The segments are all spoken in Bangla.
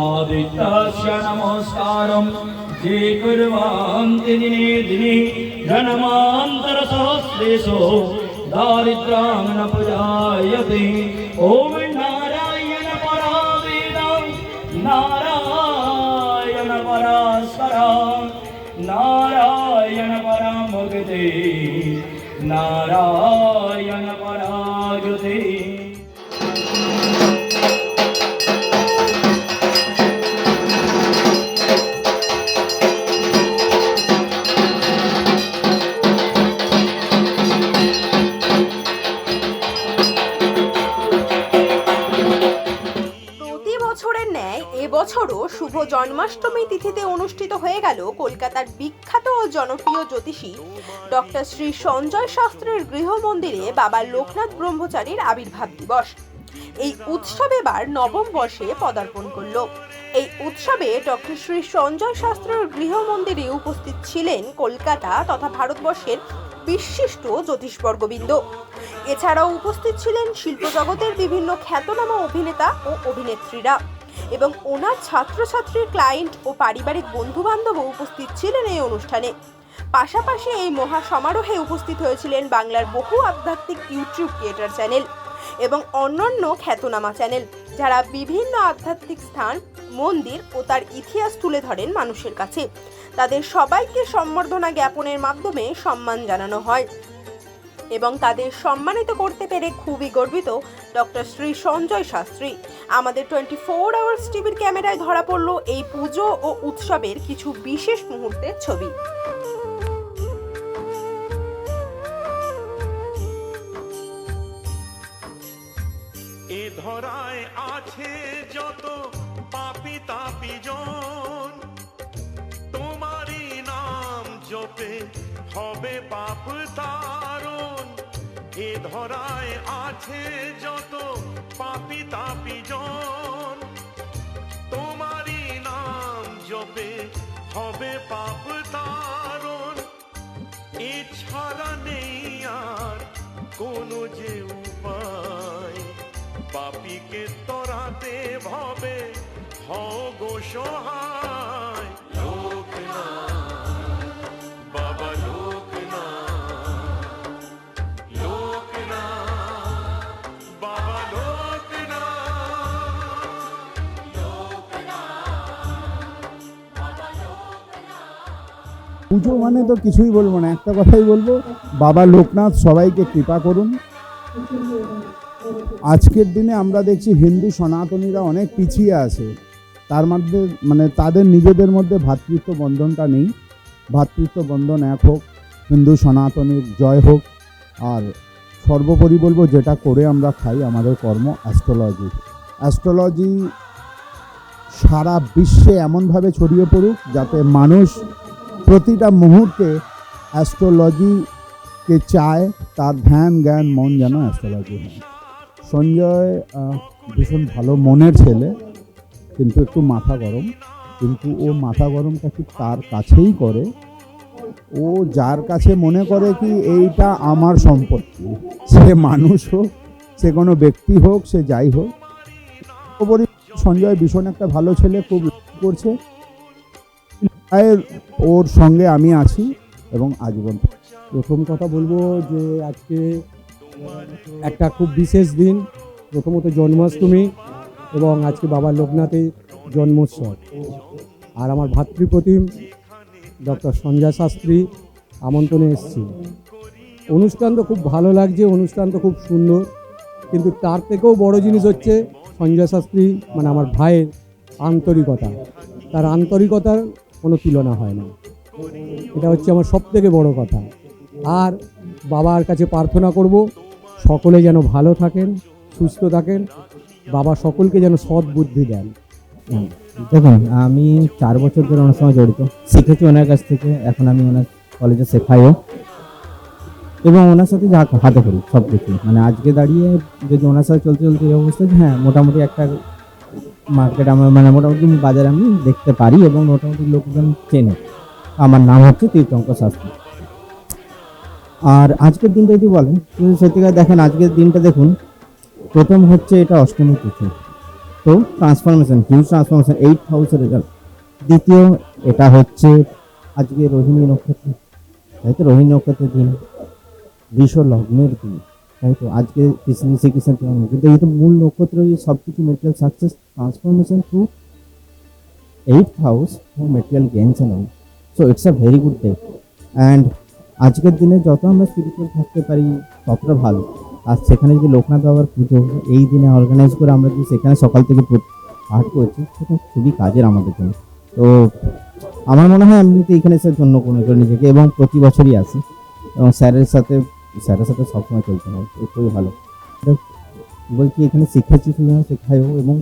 ആദിത്യസ്യ നമസ്കാരം ജേ കുർവാന്തിനെ ദിനെ ജനമാന്തര സഹസ്രേഷു ദാരിദ്രാം ന പുരായതി ഓം നാരായണ പരാവേദം നാരായണ പരാസ്പരം നാരായണ പരാമുഗതേ നാരായണ പരാഗതേ এবছরও শুভ জন্মাষ্টমী তিথিতে অনুষ্ঠিত হয়ে গেল কলকাতার বিখ্যাত ও জনপ্রিয় জ্যোতিষী ডক্টর শ্রী সঞ্জয় শাস্ত্রীর গৃহমন্দিরে বাবা লোকনাথ ব্রহ্মচারীর আবির্ভাব দিবস। এই উৎসব এবার নবম বর্ষে পদার্পণ করল। এই উৎসবে ডক্টর শ্রী সঞ্জয় শাস্ত্রীর গৃহমন্দিরে উপস্থিত ছিলেন কলকাতা তথা ভারতবর্ষের বিশিষ্ট জ্যোতিষবর্গবৃন্দ। এছাড়াও উপস্থিত ছিলেন শিল্প জগতের বিভিন্ন খ্যাতনামা অভিনেতা ও অভিনেত্রীরা। এবং ওনার ছাত্রছাত্রীর ক্লায়েন্ট ও পারিবারিক বন্ধু বান্ধবও উপস্থিত ছিলেন এই অনুষ্ঠানে। পাশাপাশি এই মহা সমারোহে উপস্থিত হয়েছিলেন বাংলার বহু আধ্যাত্মিক ইউটিউব ক্রিয়েটার চ্যানেল এবং অন্যান্য খ্যাতনামা চ্যানেল, যারা বিভিন্ন আধ্যাত্মিক স্থান, মন্দির ও তার ইতিহাস তুলে ধরেন মানুষের কাছে। তাদের সবাইকে সম্বর্ধনা জ্ঞাপনের মাধ্যমে সম্মান জানানো হয়। এবং তাদের সম্মানিত করতে পেরে খুবই গর্বিত ডক্টর শ্রী সঞ্জয় শাস্ত্রী। আমাদের টোয়েন্টি ফোর আওয়ার্স টিভির ক্যামেরায় ধরা পড়ল এই পুজো ও উৎসবের কিছু বিশেষ মুহূর্তের ছবি। এ ধরায় আছে যত পাপি তাপি জন। তোমারই নাম জপে হবে পাপ তারণ। এছাড়া নেই আর কোনো যে উপায়। পাপিকে তরাতে ভবে হও গো সহায়। লোকনাথ, পুজো মানে তো কিছুই বলব না, একটা কথাই বলব, বাবা লোকনাথ সবাইকে কৃপা করুন। আজকের দিনে আমরা দেখছি হিন্দু সনাতনীরা অনেক পিছিয়ে আছে, তার মধ্যে মানে তাদের নিজেদের মধ্যে ভ্রাতৃত্ব বন্ধনটা নেই। ভ্রাতৃত্ব বন্ধন এক হোক, হিন্দু সনাতনীর জয় হোক, আর সর্বোপরি বলব যেটা করে আমরা খাই আমাদের কর্ম, অ্যাস্ট্রোলজি। অ্যাস্ট্রোলজি সারা বিশ্বে এমনভাবে ছড়িয়ে পড়ুক যাতে মানুষ প্রতিটা মুহূর্তে অ্যাস্ট্রোলজিকে চায়, তার ধ্যান, জ্ঞান, মন যেন অ্যাস্ট্রোলজি হয়। সঞ্জয় ভীষণ ভালো মনের ছেলে, কিন্তু একটু মাথা গরম। কিন্তু ও মাথা গরমটা ঠিক তার কাছেই করে। ও যার কাছে মনে করে কি এইটা আমার সম্পত্তি। সে মানুষ হোক, সে কোনো ব্যক্তি হোক, সে যাই হোক। সঞ্জয় ভীষণ একটা ভালো ছেলে, খুব করছে। ওর সঙ্গে আমি আছি এবং আজীবন। প্রথম কথা বলব যে আজকে একটা খুব বিশেষ দিন, প্রথমত জন্মাষ্টমী এবং আজকে বাবা লোকনাথের জন্মোৎসব। আর আমার ভাতৃপ্রতিম ডক্টর সঞ্জয় শাস্ত্রী আমন্ত্রণে এসেছি। অনুষ্ঠান তো খুব ভালো লাগছে, অনুষ্ঠান তো খুব সুন্দর, কিন্তু তার থেকেও বড় জিনিস হচ্ছে সঞ্জয় শাস্ত্রী মানে আমার ভাইয়ের আন্তরিকতা। তার আন্তরিকতার কোনো তুলনা হয় না। এটা হচ্ছে আমার সব থেকে বড় কথা। আর বাবার কাছে প্রার্থনা করব, সকলে যেন ভালো থাকেন, সুস্থ থাকেন, বাবা সকলকে যেন সৎ বুদ্ধি দেন। দেখুন, আমি চার বছর ধরে ওনার সঙ্গে জড়িত, শিখেছি ওনার কাছ থেকে, এখন আমি ওনার কলেজে শেখাইও। এবং ওনার সাথে যা হাতে করি সব কিছু মানে আজকে দাঁড়িয়ে যদি ওনার সাথে চলতে চলতে এই অবস্থা হ্যাঁ মোটামুটি একটা মার্কেট আমার মানে মোটামুটি বাজারে আমি দেখতে পারি এবং মোটামুটি লোকজন চেনে। আমার নাম হচ্ছে তীর্থঙ্কর শাস্ত্রী। আর আজকের দিনটা যদি বলেন সত্যিকার দেখেন আজকের দিনটা দেখুন, প্রথম হচ্ছে এটা অষ্টমী তিথি। তো ট্রান্সফরমেশন হিউজ ট্রান্সফরমেশন এইট হাউসের রেজাল্ট দ্বিতীয়, এটা হচ্ছে আজকে রোহিণী নক্ষত্র। তাই তো? রোহিণী নক্ষত্রের দিন। বিশ্ব লগ্নের দিন। তাই তো? আজকে কৃষ্ণ শ্রীকৃষ্ণের জন্ম কিন্তু এই তো মূল নক্ষত্র সব কিছু material success transformation through eight house material games and so it's a very good day and আজকের দিনে যত আমরা স্পিরিচুয়াল থাকতে পারি, ততটা ভালো। আর সেখানে যদি লোকনাথ বাবার পুজো এই দিনে অর্গানাইজ করে আমরা যদি সেখানে সকাল থেকে পাঠ করছি, সেটা খুবই কাজের আমাদের জন্য। তো, আমার মনে হয় আমি তো এখানে এসে জন্য কোনো করে নিজেকে এবং প্রতি বছরই আসি। এবং স্যারের সাথে স্যারের সাথে সবসময় চলতে হয়। খুবই ভালো। বলছি, এখানে শিক্ষার্থী শুধু শেখায়ও এবং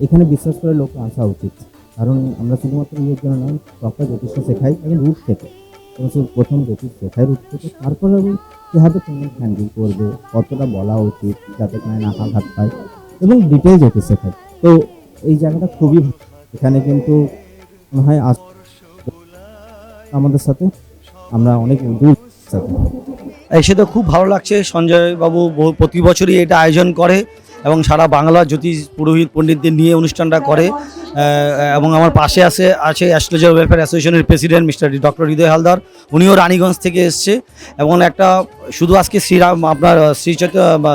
এখানে বিশ্বাস করে লোক আসা উচিত। কারণ আমরা শুধুমাত্র নিজের জন্য নয় প্রপার জ্যোতিষটা শেখাই এবং রুট থেকে। এবং প্রথম জ্যোতিষ শেখাই রুট থেকে। তারপরে আমি কীভাবে পেমেন্ট হ্যান্ডেল করব, কতটা বলা উচিত যাতে কানে না আঘাত পায় এবং ডিটেল জ্যোতিষ শেখাই। তো এই জায়গাটা খুবই এখানে কিন্তু মনে হয় আস আমাদের সাথে আমরা অনেক দূর সাথে এসে তো খুব ভালো লাগছে। সঞ্জয় বাবু বহু- প্রতি বছরই এটা আয়োজন করে। এবং সারা বাংলা জ্যোতিষ পুরোহিত পণ্ডিতদের নিয়ে অনুষ্ঠানটা করে এবং আমার পাশে আছে আছে অ্যাস্ট্রোলজার ওয়েলফেয়ার অ্যাসোসিয়েশনের president mister doctor Hriday Haldar. উনিও রানীগঞ্জ থেকে এসছে, এবং একটা শুধু আজকে শ্রীরাম, আপনার শ্রী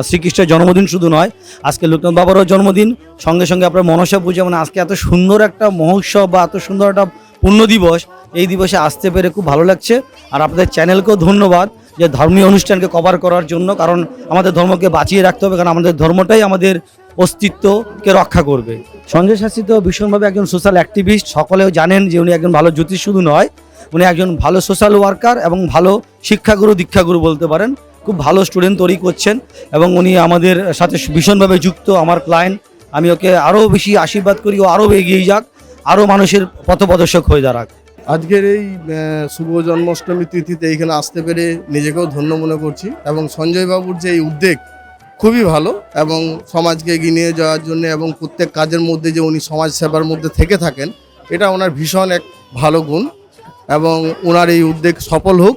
শ্রীকৃষ্ণের জন্মদিন শুধু নয়, আজকে লোকনাথ বাবারও জন্মদিন। সঙ্গে সঙ্গে আপনার মনসা পূজা মানে আজকে এত সুন্দর একটা মহোৎসব বা এত সুন্দর একটা পুণ্য দিবস, এই দিবসে আসতে পেরে খুব ভালো লাগছে। আর আপনাদের চ্যানেলকেও ধন্যবাদ। যে ধর্মীয় অনুষ্ঠানকে কভার করার জন্য, কারণ আমাদের ধর্মকে বাঁচিয়ে রাখতে হবে, কারণ আমাদের ধর্মটাই আমাদের অস্তিত্বকে রক্ষা করবে। সঞ্জয় শাস্ত্রী তো ভীষণভাবে একজন সোশ্যাল অ্যাক্টিভিস্ট সকলেও জানেন যে উনি একজন ভালো জ্যোতিষ শুধু নয়, উনি একজন ভালো সোশ্যাল ওয়ার্কার এবং ভালো শিক্ষাগুরু, দীক্ষাগুরু বলতে পারেন। খুব ভালো স্টুডেন্ট তৈরি করছেন এবং উনি আমাদের সাথে ভীষণভাবে যুক্ত, আমার ক্লায়েন্ট আমি ওকে আরও বেশি আশীর্বাদ করি, ও আরও এগিয়ে যাক, আরও মানুষের পথপ্রদর্শক হয়ে দাঁড়াক। আজকের এই শুভ জন্মাষ্টমী তিথিতে এইখানে আসতে পেরে নিজেকেও ধন্য মনে করছি এবং সঞ্জয় বাবুর যে এই উদ্যোগ খুবই ভালো এবং সমাজকে এগিয়ে নিয়ে যাওয়ার জন্য এবং প্রত্যেক কাজের মধ্যে যে উনি সমাজ সেবার মধ্যে থেকে থাকেন, এটা ওনার ভীষণ এক ভালো গুণ এবং ওনার এই উদ্যোগ সফল হোক,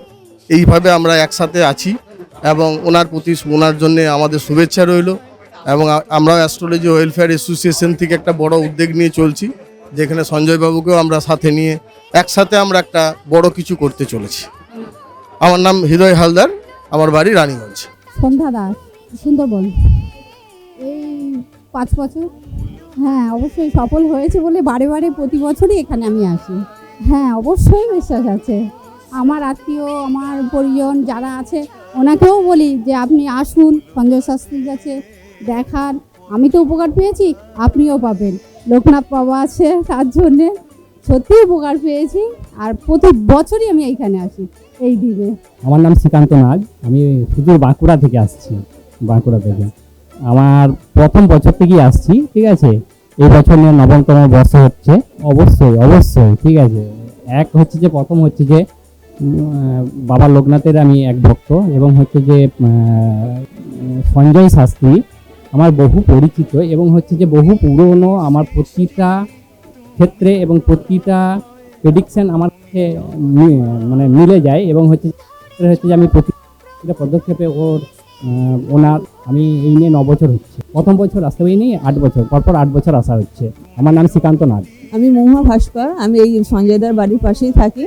এইভাবে আমরা একসাথে আছি এবং ওনার প্রতি ওনার জন্য আমাদের শুভেচ্ছা রইল এবং আ- আমরাও অ্যাস্ট্রোলজি ওয়েলফেয়ার অ্যাসোসিয়েশন থেকে একটা বড় উদ্যোগ নিয়ে চলছি। যেখানে সঞ্জয় বাবুকেও আমরা সাথে নিয়ে একসাথে আমরা একটা বড় কিছু করতে চলেছি। আমার নাম হৃদয় হালদার, আমার বাড়ি রানীগঞ্জ। সন্ধ্যা দাস, সুন্দরবন। এই পাঁচ বছর? হ্যাঁ অবশ্যই সফল হয়েছে বলে বারে বারে প্রতি বছরই এখানে আমি আসি। হ্যাঁ অবশ্যই বিশ্বাস আছে। আমার আত্মীয়, আমার পরিজন যারা আছে, ওনাকেও বলি যে আপনি আসুন, সঞ্জয় শাস্ত্রীর কাছে দেখান। আমি তো উপকার পেয়েছি, আপনিও পাবেন। লোকনাথ বাবা আছে তার জন্যে সত্যি উপকার পেয়েছি, আর প্রতি বছরই আমি এইখানে আসি, এই দিনে। আমার নাম শ্রীকান্ত নাগ, আমি সুদূর বাঁকুড়া থেকে আসছি, বাঁকুড়া থেকে। আমার প্রথম বছর থেকেই আসছি, ঠিক আছে? এই বছর নিয়ে নবমতম বর্ষ হচ্ছে, অবশ্যই অবশ্যই, ঠিক আছে? এক হচ্ছে যে, প্রথম হচ্ছে যে বাবা লোকনাথের আমি এক ভক্ত, এবং হচ্ছে যে সঞ্জয় শাস্ত্রী আমার বহু পরিচিত এবং হচ্ছে যে বহু পুরনো আমার প্রতিটা ক্ষেত্রে এবং প্রতিটা প্রেডিকশন আমার কাছে মানে মিলে যায় এবং হচ্ছে হচ্ছে যে আমি প্রতিটা পদক্ষেপে ওর ওনার, আমি এই নিয়ে ন বছর হচ্ছে। প্রথম বছর আসতে হয়নি আট বছর, পরপর আট বছর আসা হচ্ছে। আমার নাম শ্রীকান্ত নাগ। আমি মহুয়া ভাস্কর, আমি এই সঞ্জয়দার বাড়ির পাশেই থাকি।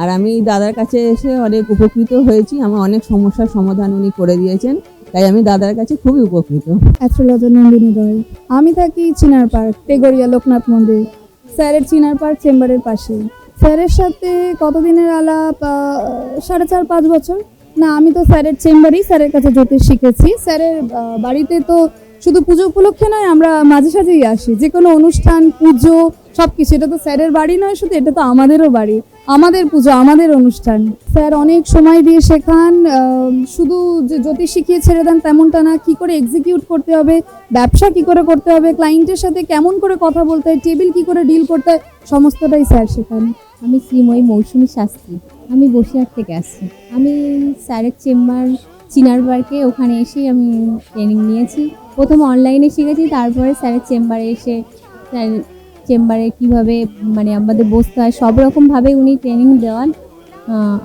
আর আমি দাদার কাছে এসে অনেক উপকৃত হয়েছি, আমার অনেক সমস্যার সমাধান উনি করে দিয়েছেন। তাই আমি দাদার কাছে খুবই উপকৃত। অ্যাস্ট্রোলজার নন্দিনী রয় আমি থাকি চিনার পার্ক তেগরিয়া লোকনাথ মন্দির। স্যারের চিনার পার্ক চেম্বারের পাশে। স্যারের সাথে কতদিনের আলাপ সাড়ে চার, পাঁচ বছর? না, আমি তো স্যারের চেম্বারেই স্যারের কাছে জ্যোতিষ শিখেছি। স্যারের বাড়িতে তো শুধু পুজো উপলক্ষে নয়, আমরা মাঝে সাঝেই আসি। যে কোনো অনুষ্ঠান, পুজো সব কিছু এটা তো স্যারের বাড়ি নয়, শুধু এটা তো আমাদেরও বাড়ি। আমাদের পুজো, আমাদের অনুষ্ঠান। স্যার অনেক সময় দিয়ে শেখান শুধু যে জ্যোতিষ শিখিয়ে ছেড়ে দেন তেমনটা না, কি করে এক্সিকিউট করতে হবে, ব্যবসা কি করে করতে হবে ক্লায়েন্টের সাথে কেমন করে কথা বলতে হয় টেবিল কি করে ডিল করতে হয়, সমস্তটাই স্যার শেখান। আমি শ্রীময়ী মৌসুমী শাস্ত্রী। আমি বসিরহাট থেকে আসছি। আমি স্যারের চেম্বার, চিনার পার্কে ওখানে এসে আমি ট্রেনিং নিয়েছি। প্রথম অনলাইনে শিখেছি, তারপরে স্যারের চেম্বারে এসে চেম্বারে কীভাবে মানে আমাদের বসতে হয়, সব রকমভাবে উনি ট্রেনিং দেওয়ান।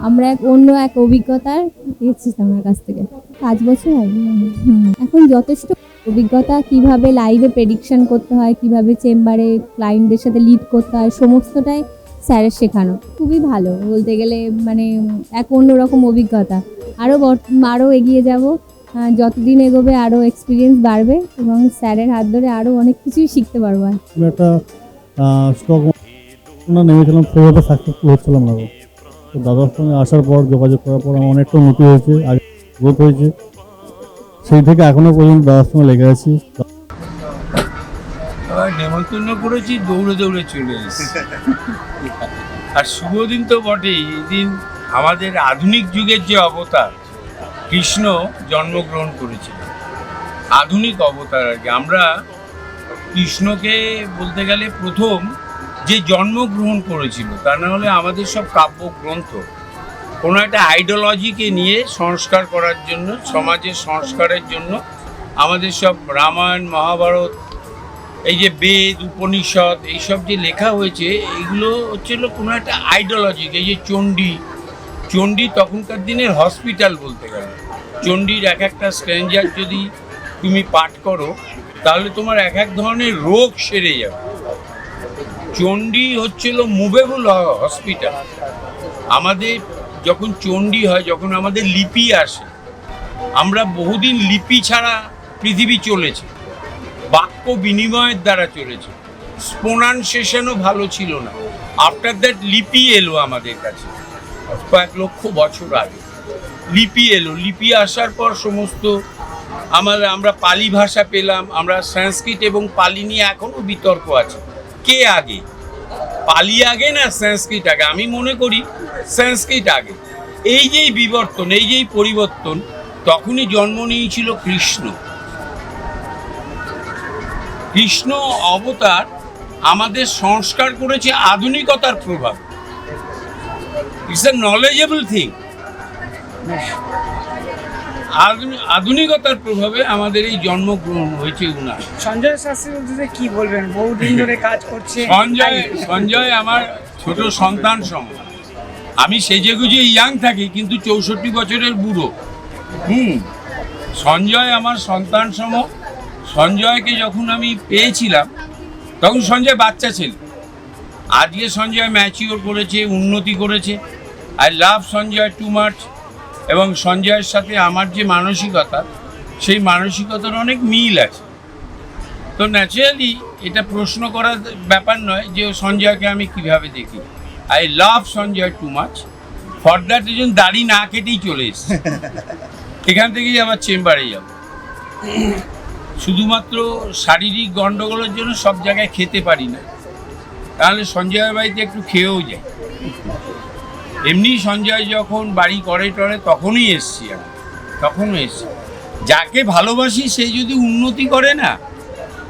আমরা এক অন্য এক অভিজ্ঞতার পেয়েছি আমার কাছ থেকে। পাঁচ বছর এখন যথেষ্ট অভিজ্ঞতা, কীভাবে লাইভে প্রেডিকশন করতে হয়, কীভাবে চেম্বারে ক্লায়েন্টদের সাথে লিড করতে হয়, সমস্তটাই স্যারের শেখানো। খুবই ভালো, বলতে গেলে মানে এক অন্যরকম অভিজ্ঞতা। আরও আরও এগিয়ে যাব। যতদিন এগোবে আরও এক্সপিরিয়েন্স বাড়বে এবং স্যারের হাত ধরে আরও অনেক কিছুই শিখতে পারব একটা স্টক নেমেছিলাম সেভাবে সাকসেসফুল হচ্ছিলাম না তো দাদার সঙ্গে আসার পর যোগাযোগ করার পর আমার অনেকটা উন্নতি হয়েছে আগে গ্রোথ হয়েছে। সেই থেকে এখনও পর্যন্ত দাদার সঙ্গে লেগে আছি। নেমন্তন্ন করেছি দৌড়ে দৌড়ে চলে এসেছি। আর শুভ দিন তো বটেই এই দিন আমাদের আধুনিক যুগের যে অবতার কৃষ্ণ জন্মগ্রহণ করেছিল। আধুনিক অবতার আর কি। আমরা কৃষ্ণকে বলতে গেলে প্রথম যে জন্মগ্রহণ করেছিল, তা না হলে আমাদের সব কাব্যগ্রন্থ কোনো একটা আইডিওলজিকে নিয়ে সংস্কার করার জন্য, সমাজের সংস্কারের জন্য আমাদের সব রামায়ণ, মহাভারত, এই যে বেদ, উপনিষদ, এইসব যে লেখা হয়েছে, এগুলো হচ্ছিল কোনো একটা আইডিওলজিক, এই যে চণ্ডী চণ্ডী তখনকার দিনের হসপিটাল বলতে গেলে। চণ্ডীর এক একটা স্ট্রেঞ্জার যদি তুমি পাঠ করো, তাহলে তোমার এক এক ধরনের রোগ সেরে যাবে। চণ্ডী হচ্ছিল মুভেবল হসপিটাল আমাদের যখন চণ্ডী হয়, যখন আমাদের লিপি আসে, আমরা বহুদিন লিপি ছাড়া পৃথিবী চলেছে, বাক্য বিনিময়ের দ্বারা চলেছে। স্পোনানসেশনও ভালো ছিল না। আফটার দ্যাট লিপি এলো আমাদের কাছে। কয়েক লক্ষ বছর আগে। লিপি এলো। লিপি আসার পর সমস্ত আমার, আমরা পালি ভাষা পেলাম, আমরা সংস্কৃত এবং পালি নিয়ে এখনও বিতর্ক আছে। কে আগে? পালি আগে না সংস্কৃত আগে? আমি মনে করি সংস্কৃত আগে। এই যেই বিবর্তন, এই যেই পরিবর্তন, তখনই জন্ম নিয়েছিল কৃষ্ণ। কৃষ্ণ অবতার আমাদের সংস্কার করেছে আধুনিকতার প্রভাব। ইটস এ নলেজেবল থিং আধুনিকতার প্রভাবে আমাদের এই জন্মগ্রহণ হয়েছে উনার। সঞ্জয় শাস্ত্রী বলতে কি বলবেন? বহুদিন ধরে কাজ করছে। সঞ্জয় সঞ্জয় আমার ছোট সন্তান সম। আমি সেজে গুজে ইয়াং থাকি কিন্তু চৌষট্টি বছরের বুড়ো। হুম। সঞ্জয় আমার সন্তান সম। সঞ্জয়কে যখন আমি পেয়েছিলাম তখন সঞ্জয় বাচ্চা ছিল। আজকে সঞ্জয় ম্যাচিওর করেছে উন্নতি করেছে। I love Sanjay too much এবং সঞ্জয়ের সাথে আমার যে মানসিকতা সেই মানসিকতার অনেক মিল আছে। তো ন্যাচারালি এটা প্রশ্ন করার ব্যাপার নয় যে সঞ্জয়কে আমি কীভাবে দেখি। I love Sanjay too much for that reason দাড়ি না কেটেই চলে এসেছি। এখান থেকেই আবার চেম্বারে যাব। শুধুমাত্র শারীরিক গণ্ডগোলের জন্য সব জায়গায় খেতে পারি না। তাহলে সঞ্জয়ের বাড়িতে একটু খেয়েও যাই। এমনি সঞ্জয় যখন বাড়ি করে টরে তখনই এসছি আমি, তখনও এসছি। যাকে ভালোবাসি সে যদি উন্নতি করে না,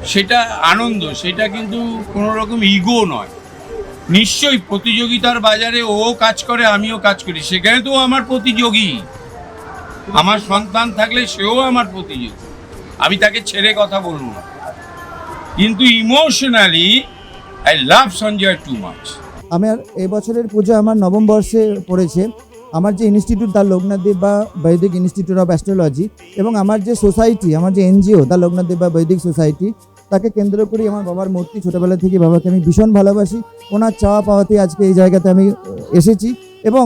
সেটা আনন্দ, সেটা কিন্তু কোনো রকম ইগো নয়। নিশ্চয়ই প্রতিযোগিতার বাজারে ও কাজ করে, আমিও কাজ করি, সেখানে তো আমার প্রতিযোগী। আমার সন্তান থাকলে সেও আমার প্রতিযোগী। আমি তাকে ছেড়ে কথা বলব না। কিন্তু emotionally I love Sanjay too much আমার এই বছরের পুজো আমার নবম বর্ষে পড়েছে। আমার যে ইনস্টিটিউট দ্য লোকনাথ দেব বা বৈদিক ইনস্টিটিউট অফ অ্যাস্ট্রোলজি এবং আমার যে সোসাইটি আমার যে এনজিও দ্য লোকনাথ দেব বা বৈদিক সোসাইটি তাকে কেন্দ্র করে আমার বাবার মূর্তি ছোটোবেলা থেকে বাবাকে আমি ভীষণ ভালোবাসি। ওনার চাওয়া পাওয়াতে আজকে এই জায়গাতে আমি, এসেছি এবং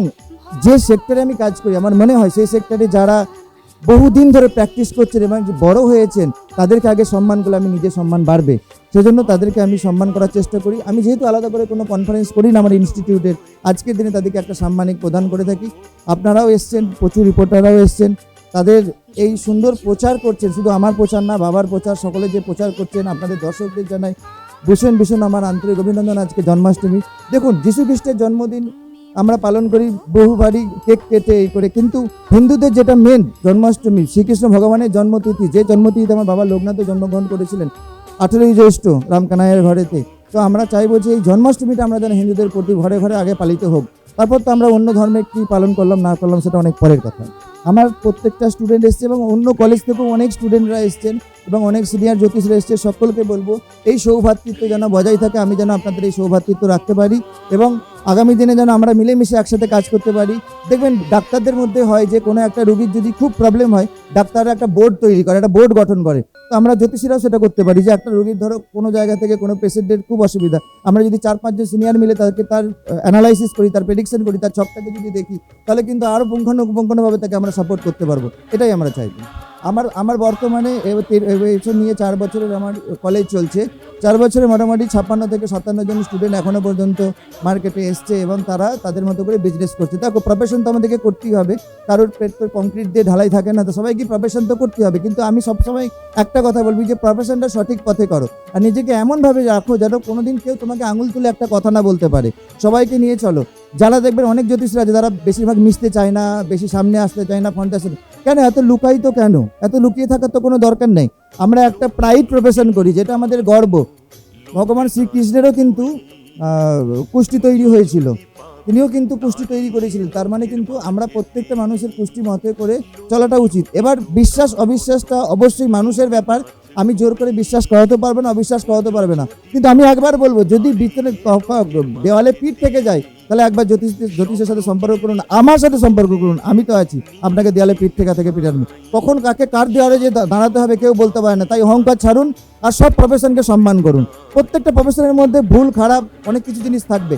যে সেক্টরে আমি কাজ করি, আমার মনে হয় সেই সেক্টরে যারা বহুদিন ধরে প্র্যাকটিস করছেন এবং যে বড় হয়েছেন, তাদেরকে আগে সম্মান করলে আমি নিজে সম্মান বাড়বে। সেজন্য তাদেরকে আমি সম্মান করার চেষ্টা করি। আমি যেহেতু আলাদা করে কোনো কনফারেন্স করি না আমার ইনস্টিটিউটের আজকের দিনে তাদেরকে একটা সাম্মানিক প্রদান করে থাকি। আপনারাও এসছেন, প্রচুর রিপোর্টাররাও এসছেন। তাদের এই সুন্দর প্রচার করছেন, শুধু আমার প্রচার না, বাবার প্রচার, সকলে যে প্রচার করছেন, আপনাদের দর্শকদের জানাই। ভীষণ ভীষণ আমার আন্তরিক অভিনন্দন আজকে জন্মাষ্টমী। দেখুন যীশু খ্রিস্টের জন্মদিন আমরা পালন করি, বহু বহুবারই কেক কেটে এই করে। কিন্তু হিন্দুদের যেটা মেন জন্মাষ্টমী, শ্রীকৃষ্ণ ভগবানের জন্মতিথি, যে জন্মতিথিতে আমার বাবা লোকনাথে জন্মগ্রহণ করেছিলেন, আঠেরোই জ্যৈষ্ঠ রামকানাইয়ের ঘরেতে। তো আমরা চাইব যে এই জন্মাষ্টমীটা আমরা যেন হিন্দুদের প্রতি ঘরে ঘরে আগে পালিত হোক। তারপর তো আমরা অন্য ধর্মে কী পালন করলাম, না করলাম, সেটা অনেক পরের কথা। আমার প্রত্যেকটা স্টুডেন্ট এসছে এবং অন্য কলেজ থেকেও অনেক স্টুডেন্টরা এসছেন এবং অনেক সিনিয়র জ্যোতিষরা এসছে, সকলকে বলব, এই সৌভাতৃত্ব যেন বজায় থাকে, আমি যেন আপনাদের এই সৌভাতৃত্ব রাখতে পারি এবং আগামী দিনে যেন আমরা মিলেমিশে একসাথে কাজ করতে পারি। দেখবেন, ডাক্তারদের মধ্যে হয় যে, কোনো একটা রুগীর যদি খুব প্রবলেম হয় ডাক্তাররা একটা বোর্ড তৈরি করে, একটা বোর্ড গঠন করে। তো আমরা জ্যোতিষীরাও সেটা করতে পারি যে, একটা রোগীর ধরো, কোনো জায়গা থেকে কোনো পেশেন্টের খুব অসুবিধা। আমরা যদি চার পাঁচজন সিনিয়র মিলে তাদেরকে তার অ্যানালাইসিস করি, তার প্রেডিকশন করি, তার ছকটাকে যদি দেখি, তাহলে কিন্তু আরও পুঙ্খানুপুঙ্খানুভাবে তাকে আমরা সাপোর্ট করতে পারব, এটাই আমরা চাইব আমার আমার বর্তমানে এ- তে- এ- বছর নিয়ে চার বছরের আমার কলেজ চলছে। চার বছরে মোটামুটি ছাপ্পান্ন থেকে সাতান্ন জন স্টুডেন্ট এখনও পর্যন্ত মার্কেটে এসছে এবং তারা তাদের মতো করে বিজনেস করছে। দেখো প্রফেশন তো আমাদেরকে করতেই হবে। কারোর পেট তো কংক্রিট দিয়ে ঢালাই থাকে না, তো সবাইকে প্রফেশন তো করতেই হবে। কিন্তু আমি সবসময় একটা কথা বলবি যে প্রফেশনটা সঠিক পথে করো। আর নিজেকে এমনভাবে রাখো যেন কোনোদিন কেউ তোমাকে আঙুল তুলে একটা কথা না বলতে পারে। সবাইকে নিয়ে চলো। যারা দেখবেন অনেক জ্যোতিষরা আছে, যারা বেশিরভাগ মিশতে চায় না, বেশি সামনে আসতে চায় না ফ্রন্টে আসতে কেন? এত লুকাই তো কেন? এত লুকিয়ে থাকার তো কোনো দরকার নেই। আমরা একটা প্রাইড প্রফেশন করি, যেটা আমাদের গর্ব। ভগবান শ্রীকৃষ্ণেরও কিন্তু কুষ্টি তৈরি হয়েছিল। তিনিও কিন্তু কুষ্টি তৈরি করেছিলেন। তার মানে কিন্তু আমরা প্রত্যেকটা মানুষের কুষ্টি মতে করে চলাটা উচিত। এবার বিশ্বাস, অবিশ্বাসটা অবশ্যই মানুষের ব্যাপার। আমি জোর করে বিশ্বাস করাতে পারব না, অবিশ্বাস করাতে পারবে না। কিন্তু আমি একবার বলব, যদি ক- দেওয়ালে পিঠ থেকে যায়, তাহলে একবার জ্যোতিষ জ্যোতিষের সাথে সম্পর্ক করুন, আমার সাথে সম্পর্ক করুন, আমি তো আছি, আপনাকে দেওয়ালে পিঠ থেকে থেকে পিটানো কখন কাকে কার দেওয়ালে যে দাঁড়াতে হবে কেউ বলতে পারে না, তাই অহংকার ছাড়ুন আর সব প্রফেশনকে সম্মান করুন। প্রত্যেকটা প্রফেশনের মধ্যে ভুল, খারাপ, অনেক কিছু জিনিস থাকবে।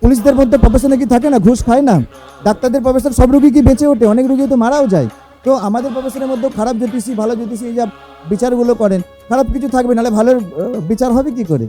পুলিশদের মধ্যে প্রফেশনে কি থাকে না? ঘুষ খায় না? ডাক্তারদের প্রফেশন সব রুগী কি বেঁচে ওঠে? অনেক রুগী তো মারাও যায়। তো আমাদের প্রফেশনের মধ্যে খারাপ জ্যোতিষী, ভালো জ্যোতিষী এই যা বিচারগুলো করেন, খারাপ কিছু থাকবে, নাহলে ভালো বিচার হবে কি করে?